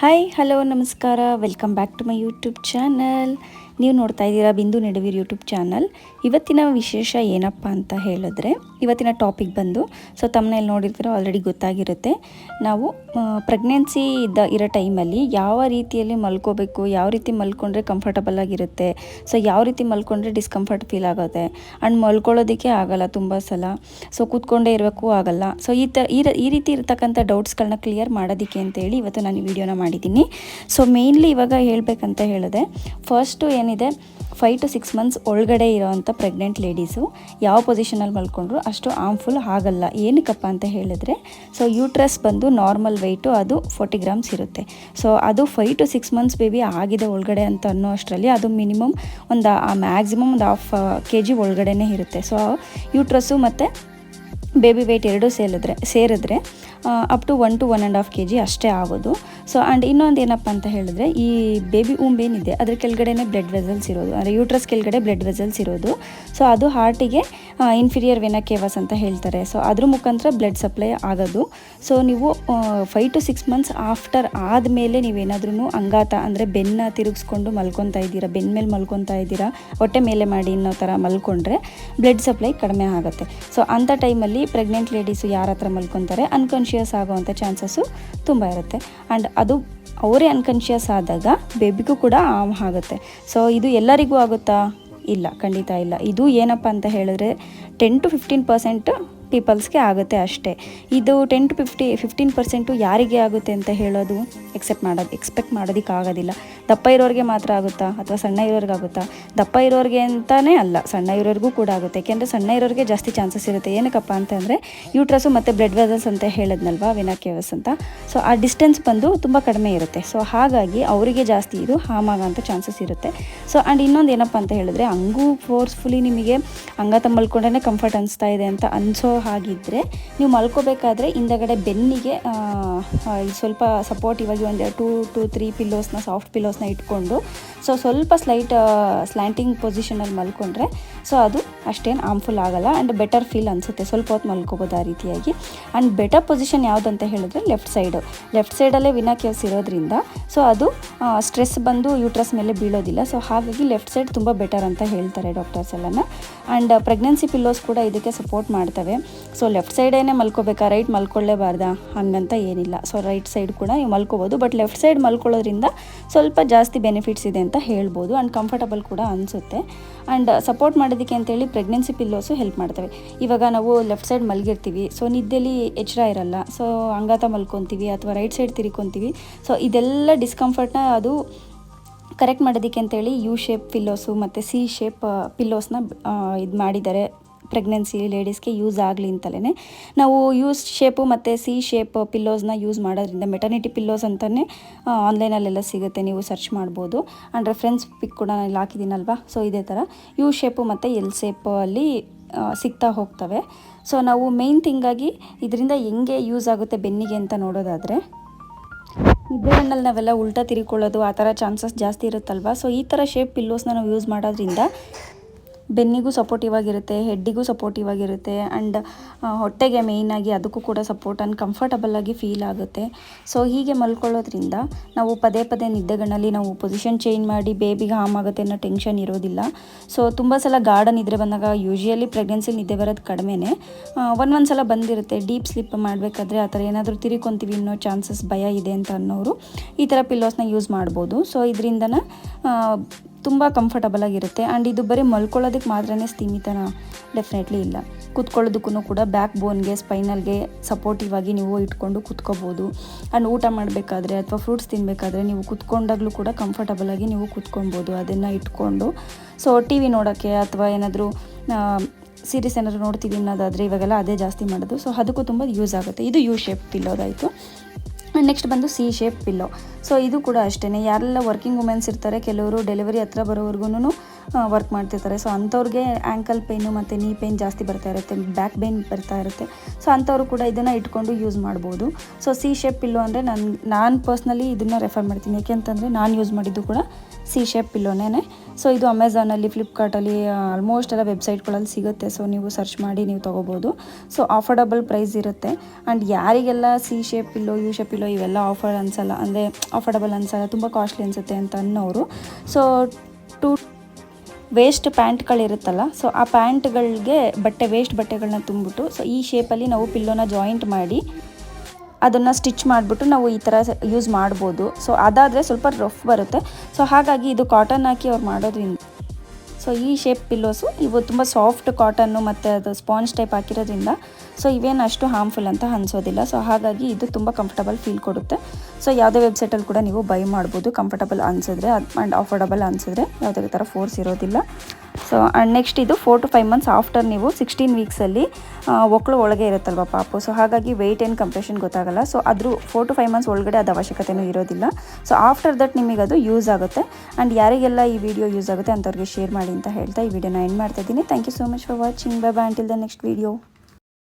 Hi hello ನಮಸ್ಕಾರ. Welcome back to my YouTube channel ನೀವು ನೋಡ್ತಾ ಇದ್ದೀರಾ ಬಿಂದು ನೆಡವೀರ್ ಯೂಟ್ಯೂಬ್ ಚಾನಲ್ ಇವತ್ತಿನ ವಿಶೇಷ ಏನಪ್ಪ ಅಂತ ಹೇಳಿದ್ರೆ, ಇವತ್ತಿನ ಟಾಪಿಕ್ ಬಂದು ಸೊ ತಮ್ಮನೇಲಿ ನೋಡಿರ್ತೀರೋ ಆಲ್ರೆಡಿ ಗೊತ್ತಾಗಿರುತ್ತೆ. ನಾವು ಪ್ರೆಗ್ನೆನ್ಸಿ ಇದ್ದ, ಇರೋ ಟೈಮಲ್ಲಿ ಯಾವ ರೀತಿಯಲ್ಲಿ ಮಲ್ಕೋಬೇಕು, ಯಾವ ರೀತಿ ಮಲ್ಕೊಂಡ್ರೆ ಕಂಫರ್ಟಬಲ್ ಆಗಿರುತ್ತೆ ಸೊ ಯಾವ ರೀತಿ ಮಲ್ಕೊಂಡ್ರೆ ಡಿಸ್ಕಂಫರ್ಟ್ ಫೀಲ್ ಆಗುತ್ತೆ ಆ್ಯಂಡ್ ಮಲ್ಕೊಳ್ಳೋದಕ್ಕೆ ಆಗಲ್ಲ ತುಂಬ ಸಲ. ಸೊ ಕೂತ್ಕೊಂಡೇ ಇರಬೇಕು, ಆಗಲ್ಲ. ಸೊ ಈ ತ, ಈ ರೀತಿ ಇರ್ತಕ್ಕಂಥ ಡೌಟ್ಸ್ಗಳನ್ನ ಕ್ಲಿಯರ್ ಮಾಡೋದಕ್ಕೆ ಅಂತೇಳಿ ಇವತ್ತು ನಾನು ವಿಡಿಯೋನ ಮಾಡಿದ್ದೀನಿ. ಸೊ ಮೇಯ್ನ್ಲಿ ಇವಾಗ ಹೇಳಬೇಕಂತ ಹೇಳಿದೆ ಫಸ್ಟು ಏನಿದೆ ಫೈವ್ ಟು ಸಿಕ್ಸ್ ಮಂತ್ಸ್ ಒಳಗಡೆ ಇರೋವಂಥ ಪ್ರೆಗ್ನೆಂಟ್ ಲೇಡೀಸು ಯಾವ ಪೊಸಿಷನಲ್ಲಿ ಮಲ್ಕೊಂಡ್ರು ಅಷ್ಟು ಆರ್ಮ್ಫುಲ್ ಆಗಲ್ಲ. ಏನಕ್ಕಪ್ಪ ಅಂತ ಹೇಳಿದ್ರೆ ಸೊ ಯೂಟ್ರಸ್ ಬಂದು ನಾರ್ಮಲ್ ವೆಯ್ಟು ಅದು ಫೋರ್ಟಿ ಗ್ರಾಮ್ಸ್ ಇರುತ್ತೆ. ಸೊ ಅದು five to six months baby ಆಗಿದೆ ಒಳಗಡೆ ಅಂತ ಅನ್ನೋ ಅಷ್ಟರಲ್ಲಿ ಅದು ಮಿನಿಮಮ್ ಒಂದು ಮ್ಯಾಕ್ಸಿಮಮ್ ಒಂದು ಹಾಫ್ ಕೆ ಜಿ ಒಳಗಡೆನೇ ಇರುತ್ತೆ. ಸೊ ಯೂಟ್ರಸ್ಸು ಮತ್ತು ಬೇಬಿ ವೆಯ್ಟ್ ಎರಡೂ ಸೇರಿದ್ರೆ ಸೇರಿದ್ರೆ up to one to one and half K G ಅಷ್ಟೇ ಆಗೋದು. ಸೊ ಆ್ಯಂಡ್ ಇನ್ನೊಂದು ಏನಪ್ಪ ಅಂತ ಹೇಳಿದ್ರೆ, ಈ ಬೇಬಿ ಏನಿದೆ, ಅದ್ರ ಕೆಳಗಡೆನೇ ಬ್ಲಡ್ ವೆಸಲ್ಸ್ ಇರೋದು, ಅಂದರೆ ಯೂಟ್ರಸ್ ಕೆಳಗಡೆ ಬ್ಲಡ್ ವೆಸಲ್ಸ್ ಇರೋದು. ಸೊ ಅದು ಹಾರ್ಟಿಗೆ ಇನ್ಫೀರಿಯರ್ ವೆನ ಕೇವಸ್ ಅಂತ ಹೇಳ್ತಾರೆ. ಸೊ ಅದ್ರ ಮುಖಾಂತರ ಬ್ಲಡ್ ಸಪ್ಲೈ ಆಗೋದು. ಸೊ ನೀವು five to six months after ಆದಮೇಲೆ ನೀವೇನಾದ್ರೂ ಅಂಗಾತ, ಅಂದರೆ ಬೆನ್ನ ತಿರುಗಿಸ್ಕೊಂಡು ಮಲ್ಕೊತಾ ಇದ್ದೀರಾ ಬೆನ್ನ ಮೇಲೆ ಮಲ್ಕೊತಾ ಇದ್ದೀರಾ, ಹೊಟ್ಟೆ ಮೇಲೆ ಮಾಡಿ ಅನ್ನೋ ಥರ ಮಲ್ಕೊಂಡ್ರೆ ಬ್ಲಡ್ ಸಪ್ಲೈ ಕಡಿಮೆ ಆಗುತ್ತೆ. ಸೊ ಅಂಥ ಟೈಮಲ್ಲಿ ಪ್ರೆಗ್ನೆಂಟ್ ಲೇಡೀಸು ಯಾರ ಹತ್ರ ಮಲ್ಕೊತಾರೆ ಅನ್ಕಾನ್ಷಿಯಸ್ ಆಗೋವಂಥ ಚಾನ್ಸಸ್ಸು ತುಂಬ ಇರುತ್ತೆ. ಆ್ಯಂಡ್ ಅದು ಅವರೇ ಅನ್ಕಾನ್ಷಿಯಸ್ ಆದಾಗ ಬೇಬಿಗೂ ಕೂಡ ಆಮ್ ಆಗುತ್ತೆ. ಸೊ ಇದು ಎಲ್ಲರಿಗೂ ಆಗುತ್ತಾ? ಇಲ್ಲ, ಖಂಡಿತ ಇಲ್ಲ. ಇದು ಏನಪ್ಪ ಅಂತ ಹೇಳಿದ್ರೆ ಟೆನ್ ಟು ಫಿಫ್ಟೀನ್ ಪರ್ಸೆಂಟ್ ಪೀಪಲ್ಸ್ಗೆ ಆಗುತ್ತೆ ಅಷ್ಟೇ. ಇದು ten to fifty, fifteen percent ಯಾರಿಗೆ ಆಗುತ್ತೆ ಅಂತ ಹೇಳೋದು ಎಕ್ಸೆಪ್ಟ್ ಮಾಡೋದು ಎಕ್ಸ್ಪೆಕ್ಟ್ ಮಾಡೋದಕ್ಕೆ ಆಗೋದಿಲ್ಲ. ದಪ್ಪ ಇರೋರಿಗೆ ಮಾತ್ರ ಆಗುತ್ತಾ ಅಥವಾ ಸಣ್ಣ ಇರೋರಿಗೆ ಆಗುತ್ತಾ? ದಪ್ಪ ಇರೋರಿಗೆ ಅಂತಲೇ ಅಲ್ಲ, ಸಣ್ಣ ಇರೋರಿಗೂ ಕೂಡ ಆಗುತ್ತೆ. ಯಾಕೆಂದರೆ ಸಣ್ಣ ಇರೋರಿಗೆ ಜಾಸ್ತಿ ಚಾನ್ಸಸ್ ಇರುತ್ತೆ. ಏನಕ್ಕಪ್ಪ ಅಂತಂದರೆ ಯೂಟ್ರಸ್ಸು ಮತ್ತು ಬ್ಲಡ್ ವೆಸಲ್ಸ್ ಅಂತ ಹೇಳಿದ್ನಲ್ವಾ ವಿನಾಕೇವಸ್ ಅಂತ. ಸೊ, ಆ ಡಿಸ್ಟೆನ್ಸ್ ಬಂದು ತುಂಬ ಕಡಿಮೆ ಇರುತ್ತೆ. ಸೊ, ಹಾಗಾಗಿ ಅವರಿಗೆ ಜಾಸ್ತಿ ಇದು ಹಾಮ್ ಆಗೋಂಥ ಚಾನ್ಸಸ್ ಇರುತ್ತೆ. ಸೊ ಆ್ಯಂಡ್ ಇನ್ನೊಂದು ಏನಪ್ಪ ಅಂತ ಹೇಳಿದ್ರೆ, ಹಂಗೂ ಫೋರ್ಸ್ಫುಲಿ ನಿಮಗೆ ಅಂಗಾತ ತಮ್ಮಲ್ಕೊಂಡೇ ಕಂಫರ್ಟ್ ಅನಿಸ್ತಾ ಇದೆ ಅಂತ ಅನಿಸೋ ಹಾಗಿದ್ದರೆ ನೀವು ಮಲ್ಕೋಬೇಕಾದ್ರೆ ಹಿಂದಗಡೆ ಬೆನ್ನಿಗೆ ಸ್ವಲ್ಪ ಸಪೋರ್ಟ್ ಇವಾಗ ಒಂದು ಟೂ ಟು ತ್ರೀ ಪಿಲ್ಲೋಸ್ನ ಸಾಫ್ಟ್ ಪಿಲ್ಲೋಸ್ನ ಇಟ್ಕೊಂಡು ಸೊ ಸ್ವಲ್ಪ ಸ್ಲೈಟ್ ಸ್ಲ್ಯಾಂಟಿಂಗ್ ಪೊಸಿಷನಲ್ಲಿ ಮಲ್ಕೊಂಡ್ರೆ ಸೊ ಅದು ಅಷ್ಟೇನು ಆರ್ಮ್ಫುಲ್ ಆಗಲ್ಲ ಆ್ಯಂಡ್ ಬೆಟರ್ ಫೀಲ್ ಅನಿಸುತ್ತೆ. ಸ್ವಲ್ಪ ಹೊತ್ತು ಮಲ್ಕೋಬೋದು ಆ ರೀತಿಯಾಗಿ. ಆ್ಯಂಡ್ ಬೆಟರ್ ಪೊಸಿಷನ್ ಯಾವುದಂತ ಹೇಳಿದ್ರೆ ಲೆಫ್ಟ್ ಸೈಡು ಲೆಫ್ಟ್ ಸೈಡಲ್ಲೇ ವಿನಾಕ್ಯವ್ಸ್ ಇರೋದ್ರಿಂದ ಸೊ ಅದು ಸ್ಟ್ರೆಸ್ ಬಂದು ಯೂಟ್ರಸ್ ಮೇಲೆ ಬೀಳೋದಿಲ್ಲ. ಸೊ ಹಾಗಾಗಿ ಲೆಫ್ಟ್ ಸೈಡ್ ತುಂಬ ಬೆಟರ್ ಅಂತ ಹೇಳ್ತಾರೆ ಡಾಕ್ಟರ್ಸ್ ಎಲ್ಲನ. ಆ್ಯಂಡ್ ಪ್ರೆಗ್ನೆನ್ಸಿ ಪಿಲ್ಲೋಸ್ ಕೂಡ ಇದಕ್ಕೆ ಸಪೋರ್ಟ್ ಮಾಡ್ತವೆ. ಸೊ ಲೆಫ್ಟ್ ಸೈಡೇನೆ ಮಲ್ಕೋಬೇಕಾ? ರೈಟ್ ಮಲ್ಕೊಳ್ಳೇಬಾರ್ದಾ? ಹಂಗಂತ ಏನಿಲ್ಲ. ಸೊ ರೈಟ್ ಸೈಡ್ ಕೂಡ ನೀವು ಮಲ್ಕೋಬೋದು. ಬಟ್ ಲೆಫ್ಟ್ ಸೈಡ್ ಮಲ್ಕೊಳ್ಳೋದ್ರಿಂದ ಸ್ವಲ್ಪ ಜಾಸ್ತಿ ಬೆನಿಫಿಟ್ಸ್ ಇದೆ ಅಂತ ಹೇಳ್ಬೋದು. ಆ್ಯಂಡ್ ಕಂಫರ್ಟಬಲ್ ಕೂಡ ಅನಿಸುತ್ತೆ. ಆ್ಯಂಡ್ ಸಪೋರ್ಟ್ ಮಾಡೋದಕ್ಕೆ ಅಂತೇಳಿ ಪ್ರೆಗ್ನೆನ್ಸಿ ಪಿಲ್ಲೋಸು ಹೆಲ್ಪ್ ಮಾಡ್ತವೆ. ಇವಾಗ ನಾವು ಲೆಫ್ಟ್ ಸೈಡ್ ಮಲಗಿರ್ತೀವಿ. ಸೊ ನಿದ್ದೆಲಿ ಎಚ್ಚರ ಇರಲ್ಲ. ಸೊ ಅಂಗಾತ ಮಲ್ಕೊತೀವಿ ಅಥವಾ ರೈಟ್ ಸೈಡ್ ತಿರ್ಕೊತೀವಿ. ಸೊ ಇದೆಲ್ಲ ಡಿಸ್ಕಂಫರ್ಟ್ನ ಅದು ಕರೆಕ್ಟ್ ಮಾಡೋದಕ್ಕೆ ಅಂತೇಳಿ ಯು ಶೇಪ್ ಪಿಲ್ಲೋಸು ಮತ್ತು ಸಿ ಶೇಪ್ ಪಿಲ್ಲೋಸ್ನ ಇದು ಮಾಡಿದ್ದಾರೆ. ಪ್ರೆಗ್ನೆನ್ಸಿ ಲೇಡೀಸ್ಗೆ ಯೂಸ್ ಆಗಲಿ ಅಂತಲೇ ನಾವು ಯೂಸ್ ಶೇಪು ಮತ್ತು ಸಿ ಶೇಪ್ ಪಿಲ್ಲೋಸ್ನ ಯೂಸ್ ಮಾಡೋದ್ರಿಂದ ಮೆಟರ್ನಿಟಿ ಪಿಲ್ಲೋಸ್ ಅಂತಲೇ ಆನ್ಲೈನಲ್ಲೆಲ್ಲ ಸಿಗುತ್ತೆ. ನೀವು ಸರ್ಚ್ ಮಾಡ್ಬೋದು. ಆ್ಯಂಡ್ ರೆಫ್ರೆನ್ಸ್ ಪಿಕ್ ಕೂಡ ನಾನು ಇಲ್ಲಿ ಹಾಕಿದ್ದೀನಲ್ವಾ? ಸೊ ಇದೇ ಥರ ಯು ಶೇಪು ಮತ್ತು ಎಲ್ ಶೇಪ್ ಅಲ್ಲಿ ಸಿಗ್ತಾ ಹೋಗ್ತವೆ. ಸೊ ನಾವು ಮೇಯ್ನ್ ಥಿಂಗಾಗಿ ಇದರಿಂದ ಹೆಂಗೆ ಯೂಸ್ ಆಗುತ್ತೆ ಬೆನ್ನಿಗೆ ಅಂತ ನೋಡೋದಾದರೆ ನಿದ್ದೆಗಣ್ಣಲ್ಲಿ ನಾವೆಲ್ಲ ಉಲ್ಟಾ ತಿರ್ಕೊಳ್ಳೋದು, ಆ ಥರ ಚಾನ್ಸಸ್ ಜಾಸ್ತಿ ಇರುತ್ತಲ್ವ? ಸೊ ಈ ಥರ ಶೇಪ್ ಪಿಲ್ಲೋಸ್ನ ನಾವು ಯೂಸ್ ಮಾಡೋದ್ರಿಂದ ಬೆನ್ನಿಗೂ ಸಪೋರ್ಟಿವ್ ಆಗಿರುತ್ತೆ ಹೆಡ್ಡಿಗೂ ಸಪೋರ್ಟಿವ್ ಆಗಿರುತ್ತೆ ಆ್ಯಂಡ್ ಹೊಟ್ಟೆಗೆ ಮೇಯ್ನಾಗಿ ಅದಕ್ಕೂ ಕೂಡ ಸಪೋರ್ಟ್ ಆ್ಯಂಡ್ ಕಂಫರ್ಟಬಲ್ ಆಗಿ ಫೀಲ್ ಆಗುತ್ತೆ. ಸೊ ಹೀಗೆ ಮಲ್ಕೊಳ್ಳೋದ್ರಿಂದ ನಾವು ಪದೇ ಪದೇ ನಿದ್ದೆಗಳಲ್ಲಿ ನಾವು ಪೊಸಿಷನ್ ಚೇಂಜ್ ಮಾಡಿ ಬೇಬಿಗೆ ಹಾಮ್ ಆಗುತ್ತೆ ಅನ್ನೋ ಟೆನ್ಷನ್ ಇರೋದಿಲ್ಲ. ಸೊ ತುಂಬ ಸಲ ಗಾರ್ಡನ್ ನಿದ್ರೆ ಬಂದಾಗ ಯೂಶುವಲಿ ಪ್ರೆಗ್ನೆನ್ಸಿ ನಿದ್ದೆ ಬರೋದು ಕಡಿಮೆನೇ. ಒಂದು ಸಲ ಬಂದಿರುತ್ತೆ ಡೀಪ್ ಸ್ಲಿಪ್ ಮಾಡಬೇಕಾದ್ರೆ ಆ ಥರ ಏನಾದರೂ ತಿರ್ಕೊಂತೀವಿ ಅನ್ನೋ ಚಾನ್ಸಸ್ ಭಯ ಇದೆ ಅಂತ ಅನ್ನೋರು ಈ ಥರ ಪಿಲ್ಲೋಸ್ನ ಯೂಸ್ ಮಾಡ್ಬೋದು. ಸೊ ಇದರಿಂದನ ತುಂಬ ಕಂಫರ್ಟಬಲ್ ಆಗಿರುತ್ತೆ. ಆ್ಯಂಡ್ ಇದು ಬರೀ ಮಲ್ಕೊಳ್ಳೋದಕ್ಕೆ ಮಾತ್ರನೇ ಸ್ಥಿಮಿತನ ಡೆಫಿನೆಟ್ಲಿ ಇಲ್ಲ. ಕುತ್ಕೊಳ್ಳೋದಕ್ಕೂ ಕೂಡ ಬ್ಯಾಕ್ ಬೋನ್ಗೆ ಸ್ಪೈನಲ್ಗೆ ಸಪೋರ್ಟಿವ್ ಆಗಿ ನೀವು ಇಟ್ಕೊಂಡು ಕುತ್ಕೋಬೋದು. ಆ್ಯಂಡ್ ಊಟ ಮಾಡಬೇಕಾದ್ರೆ ಅಥವಾ ಫ್ರೂಟ್ಸ್ ತಿನ್ನಬೇಕಾದ್ರೆ ನೀವು ಕೂತ್ಕೊಂಡಾಗಲೂ ಕೂಡ ಕಂಫರ್ಟಬಲ್ ಆಗಿ ನೀವು ಕೂತ್ಕೊಬೋದು ಅದನ್ನು ಇಟ್ಕೊಂಡು. ಸೊ ಟಿ ವಿ ನೋಡೋಕ್ಕೆ ಅಥವಾ ಏನಾದರೂ ಸೀರೀಸ್ ಏನಾದರೂ ನೋಡ್ತೀವಿ ಅನ್ನೋದಾದರೆ ಇವಾಗೆಲ್ಲ ಅದೇ ಜಾಸ್ತಿ ಮಾಡೋದು. ಸೊ ಅದಕ್ಕೂ ತುಂಬ ಯೂಸ್ ಆಗುತ್ತೆ. ಇದು ಯು ಶೇಪ್ ಪಿಲ್ಲೋದಾಯಿತು ನೆಕ್ಸ್ಟ್ ಬಂದು ಸಿ ಶೇಪ್ ಪಿಲ್ಲೋ. ಸೊ ಇದು ಕೂಡ ಅಷ್ಟೇ ಯಾರೆಲ್ಲ ವರ್ಕಿಂಗ್ ವುಮೆನ್ಸ್ ಇರ್ತಾರೆ, ಕೆಲವರು ಡೆಲಿವರಿ ಹತ್ರ ಬರೋವರೆಗೂ ವರ್ಕ್ ಮಾಡ್ತಿರ್ತಾರೆ. ಸೊ ಅಂಥವ್ರಿಗೆ ಆ್ಯಂಕಲ್ ಪೇನು ಮತ್ತು ನೀ ಪೇನ್ ಜಾಸ್ತಿ ಬರ್ತಾ ಇರುತ್ತೆ ಬ್ಯಾಕ್ ಪೇನ್ ಬರ್ತಾ ಇರುತ್ತೆ. ಸೊ ಅಂಥವ್ರು ಕೂಡ ಇದನ್ನು ಇಟ್ಕೊಂಡು ಯೂಸ್ ಮಾಡ್ಬೋದು. ಸೊ ಸಿ ಶೇಪ್ ಪಿಲ್ಲೋ ಅಂದರೆ ನಾನು ನಾನು ಪರ್ಸ್ನಲಿ ಇದನ್ನು ರೆಫರ್ ಮಾಡ್ತೀನಿ. ಯಾಕೆಂತಂದರೆ ನಾನು ಯೂಸ್ ಮಾಡಿದ್ದು ಕೂಡ ಸಿ ಶೇಪ್ ಪಿಲ್ಲೋನೇ ಸೊ ಇದು ಅಮೆಝಾನಲ್ಲಿ ಫ್ಲಿಪ್ಕಾರ್ಟಲ್ಲಿ ಆಲ್ಮೋಸ್ಟ್ ಎಲ್ಲ ವೆಬ್ಸೈಟ್ಗಳಲ್ಲಿ ಸಿಗುತ್ತೆ. ಸೊ ನೀವು ಸರ್ಚ್ ಮಾಡಿ ನೀವು ತೊಗೋಬೋದು. ಸೊ ಆಫರ್ಡಬಲ್ ಪ್ರೈಸ್ ಇರುತ್ತೆ. ಆ್ಯಂಡ್ ಯಾರಿಗೆಲ್ಲ ಸಿ ಶೇಪ್ ಇಲ್ಲೋ ಯು ಶೇಪ್ ಪಿಲ್ಲೋ ಇವೆಲ್ಲ ಆಫರ್ ಅನ್ಸಲ್ಲ, ಅಂದರೆ ಆಫರ್ಡಬಲ್ ಅನ್ಸಲ್ಲ, ತುಂಬ ಕಾಸ್ಟ್ಲಿ ಅನಿಸುತ್ತೆ ಅಂತ ಅನ್ನೋರು. ಸೊ ಟು ವೇಸ್ಟ್ ಪ್ಯಾಂಟ್ಗಳಿರುತ್ತಲ್ಲ ಸೊ ಆ ಪ್ಯಾಂಟ್ಗಳಿಗೆ ಬಟ್ಟೆ ವೇಸ್ಟ್ ಬಟ್ಟೆಗಳನ್ನ ತುಂಬಿಟ್ಟು ಸೊ ಈ ಶೇಪಲ್ಲಿ ನಾವು ಪಿಲ್ಲೋನ ಜಾಯಿಂಟ್ ಮಾಡಿ ಅದನ್ನು ಸ್ಟಿಚ್ ಮಾಡಿಬಿಟ್ಟು ನಾವು ಈ ಥರ ಯೂಸ್ ಮಾಡ್ಬೋದು. ಸೊ ಅದಾದರೆ ಸ್ವಲ್ಪ ರಫ್ ಬರುತ್ತೆ. ಸೊ ಹಾಗಾಗಿ ಇದು ಕಾಟನ್ ಹಾಕಿ ಅವ್ರು ಮಾಡೋದ್ರಿಂದ ಸೊ ಈ ಶೇಪ್ ಪಿಲ್ಲೋಸು ಇವು ತುಂಬ ಸಾಫ್ಟ್ ಕಾಟನ್ನು ಮತ್ತು ಅದು ಸ್ಪಾಂಜ್ ಟೈಪ್ ಹಾಕಿರೋದ್ರಿಂದ ಸೊ ಇವೇನು ಅಷ್ಟು ಹಾರ್ಮ್ಫುಲ್ ಅಂತ ಅನಿಸೋದಿಲ್ಲ. ಸೊ ಹಾಗಾಗಿ ಇದು ತುಂಬ ಕಂಫರ್ಟಬಲ್ ಫೀಲ್ ಕೊಡುತ್ತೆ. ಸೊ ಯಾವುದೇ ವೆಬ್ಸೈಟಲ್ಲಿ ಕೂಡ ನೀವು ಬೈ ಮಾಡ್ಬೋದು ಕಂಫರ್ಟಬಲ್ ಅನಿಸಿದ್ರೆ ಅದು ಆ್ಯಂಡ್ ಅಫೋರ್ಡಬಲ್ ಅನಿಸಿದ್ರೆ, ಯಾವುದೇ ಥರ ಫೋರ್ಸ್ ಇರೋದಿಲ್ಲ. ಸೊ ಆ್ಯಂಡ್ ನೆಕ್ಸ್ಟ್ ಇದು four to five months after ನೀವು ಸಿಕ್ಸ್ಟೀನ್ ವೀಕ್ಸಲ್ಲಿ ಒಕ್ಕಳು ಒಳಗೆ ಇರುತ್ತಲ್ವ ಪಾಪು. ಸೊ ಹಾಗಾಗಿ ವೆಯ್ಟ್ ಏನು ಕಂಪ್ರೆಷನ್ ಗೊತ್ತಾಗಲ್ಲ. ಸೊ ಅದ್ರ ಫೋರ್ ಟು ಫೈವ್ ಮಂತ್ಸ್ ಒಳಗಡೆ ಅದು ಅವಶ್ಯಕತೆಯೂ ಇರೋದಿಲ್ಲ. ಸೊ ಆಫ್ಟರ್ ದಟ್ ನಿಮಗೆ ಅದು ಯೂಸ್ ಆಗುತ್ತೆ. ಆ್ಯಂಡ್ ಯಾರಿಗೆಲ್ಲ ಈ ವಿಡಿಯೋ ಯೂಸ್ ಆಗುತ್ತೆ ಅಂಥವ್ರಿಗೆ ಶೇರ್ ಮಾಡಿ ಅಂತ ಹೇಳ್ತಾ ಈ ವಿಡಿಯೋನ ಎಂಡ್ ಮಾಡ್ತಾ ಇದ್ದೀನಿ. Thank you so much for watching bye bye until the next video